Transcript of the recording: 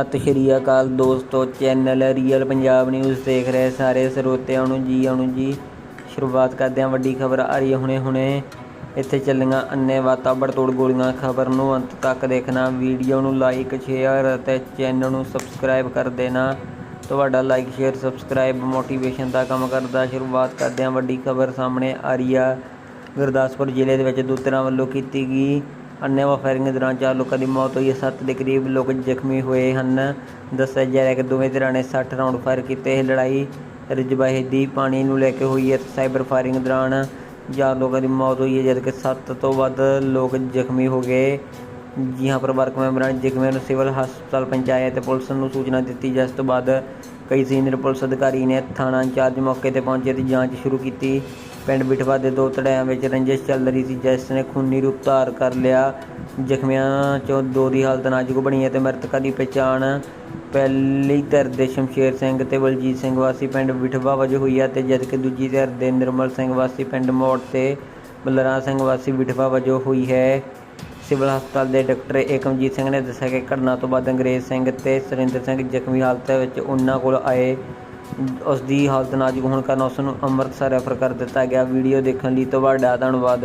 ਸਤਿ ਸ਼੍ਰੀ ਅਕਾਲ ਦੋਸਤੋ channel real Punjab news ਦੇਖ ਰਹੇ ਸਾਰੇ ਸਰੋਤਿਆਂ ਨੂੰ ਜੀ ਆਉਣ ਜੀ। ਸ਼ੁਰੂਆਤ ਕਰਦੇ ਹਾਂ ਵੱਡੀ ਖਬਰ ਆ ਰਹੀ ਹੈ ਹੁਣੇ ਹੁਣੇ। ਇੱਥੇ ਚੱਲੀਆਂ ਅੰਨੇ ਵਾਤਾਵੜ ਤੋੜ ਗੋਲੀਆਂ ਖਬਰ ਨੂੰ ਅੰਤ ਤੱਕ ਦੇਖਣਾ। ਵੀਡੀਓ ਨੂੰ ਲਾਈਕ ਸ਼ੇਅਰ ਅਤੇ ਚੈਨਲ ਨੂੰ ਸਬਸਕ੍ਰਾਈਬ ਕਰ ਦੇਣਾ। ਤੁਹਾਡਾ ਲਾਈਕ ਸ਼ੇਅਰ ਸਬਸਕ੍ਰਾਈਬ ਮੋਟੀਵੇਸ਼ਨ ਦਾ ਕੰਮ ਕਰਦਾ। ਸ਼ੁਰੂਆਤ ਕਰਦੇ ਹਾਂ ਵੱਡੀ ਖਬਰ ਸਾਹਮਣੇ ਆ ਰਹੀ ਆ। ਗੁਰਦਾਸਪੁਰ ਜ਼ਿਲ੍ਹੇ ਦੇ ਵਿੱਚ ਦੂਤਰਾਂ ਵੱਲੋਂ ਕੀਤੀ ਗਈ ਅੰਨੇਵਾਹ ਫਾਇਰਿੰਗ ਦੌਰਾਨ ਚਾਰ ਲੋਕਾਂ ਦੀ ਮੌਤ ਹੋਈ ਹੈ। ਸੱਤ ਦੇ ਕਰੀਬ ਲੋਕ ਜ਼ਖਮੀ ਹੋਏ ਹਨ। ਦੱਸਿਆ ਜਾ ਰਿਹਾ ਹੈ ਕਿ ਦੋਵੇਂ ਧਿਰਾਂ ਨੇ 60 ਰਾਉਂਡ ਫਾਇਰ ਕੀਤੇ। ਇਹ ਲੜਾਈ ਰਜਬਾਹੇ ਦੀ ਪਾਣੀ ਨੂੰ ਲੈ ਕੇ ਹੋਈ ਹੈ ਤੇ ਸਾਈਬਰ ਫਾਇਰਿੰਗ ਦੌਰਾਨ ਚਾਰ ਲੋਕਾਂ ਦੀ ਮੌਤ ਹੋਈ ਹੈ ਜਦਕਿ ਸੱਤ ਤੋਂ ਵੱਧ ਲੋਕ ਜ਼ਖਮੀ ਹੋ ਗਏ। ਜੀ ਹਾਂ, ਪਰਿਵਾਰਕ ਮੈਂਬਰਾਂ ਨੇ ਜ਼ਖਮੀਆਂ ਨੂੰ ਸਿਵਲ ਹਸਪਤਾਲ ਪਹੁੰਚਾਇਆ ਤੇ ਪੁਲਿਸ ਨੂੰ ਸੂਚਨਾ ਦਿੱਤੀ। ਜਿਸ ਤੋਂ ਬਾਅਦ ਕਈ ਸੀਨੀਅਰ ਪੁਲਿਸ ਅਧਿਕਾਰੀ ਨੇ ਥਾਣਾ ਇੰਚਾਰਜ ਮੌਕੇ ਤੇ ਪਹੁੰਚੇ ਤੇ ਜਾਂਚ ਸ਼ੁਰੂ ਕੀਤੀ। ਪਿੰਡ ਬਿਠਵਾ ਦੇ ਦੋ ਧੜਿਆਂ ਵਿੱਚ ਰੰਜਿਸ਼ ਚੱਲ ਰਹੀ ਸੀ, ਜਿਸ ਨੇ ਖੂਨੀ ਰੂਪ ਧਾਰ ਕਰ ਲਿਆ। ਜ਼ਖਮੀਆਂ ਚੋਂ ਦੋ ਦੀ ਹਾਲਤ ਨਾਜ਼ੁਕ ਬਣੀ ਅਤੇ ਮ੍ਰਿਤਕਾਂ ਦੀ ਪਛਾਣ ਪਹਿਲੀ ਧਿਰ ਦੇ ਸ਼ਮਸ਼ੇਰ ਸਿੰਘ ਤੇ ਬਲਜੀਤ ਸਿੰਘ ਵਾਸੀ ਪਿੰਡ ਬਿਠਵਾ ਵਜੋਂ ਹੋਈ ਹੈ ਤੇ ਜਦਕਿ ਦੂਜੀ ਧਿਰ ਦੇ ਨਿਰਮਲ ਸਿੰਘ ਵਾਸੀ ਪਿੰਡ ਮੋੜ ਤੇ ਬਲਰਾਜ ਸਿੰਘ ਵਾਸੀ ਬਿਠਵਾ ਵਜੋਂ ਹੋਈ ਹੈ। ਸਿਵਲ ਹਸਪਤਾਲ ਦੇ ਡਾਕਟਰ ਏਕਮਜੀਤ ਸਿੰਘ ਨੇ ਦੱਸਿਆ ਕਿ ਘਟਨਾ ਤੋਂ ਬਾਅਦ ਅੰਗਰੇਜ਼ ਸਿੰਘ ਤੇ ਸੁਰਿੰਦਰ ਸਿੰਘ ਜ਼ਖਮੀ ਹਾਲਤ ਵਿੱਚ ਉਹਨਾਂ ਕੋਲ ਆਏ। ਉਸ ਦੀ ਹਾਲਤ ਨਾਜ਼ੁਕ ਹੋਣ ਕਾਰਨ ਉਸ ਨੂੰ ਅੰਮ੍ਰਿਤਸਰ ਰੈਫਰ ਕਰ ਦਿੱਤਾ ਗਿਆ। ਵੀਡੀਓ ਦੇਖਣ ਲਈ ਤੁਹਾਡਾ ਧੰਨਵਾਦ।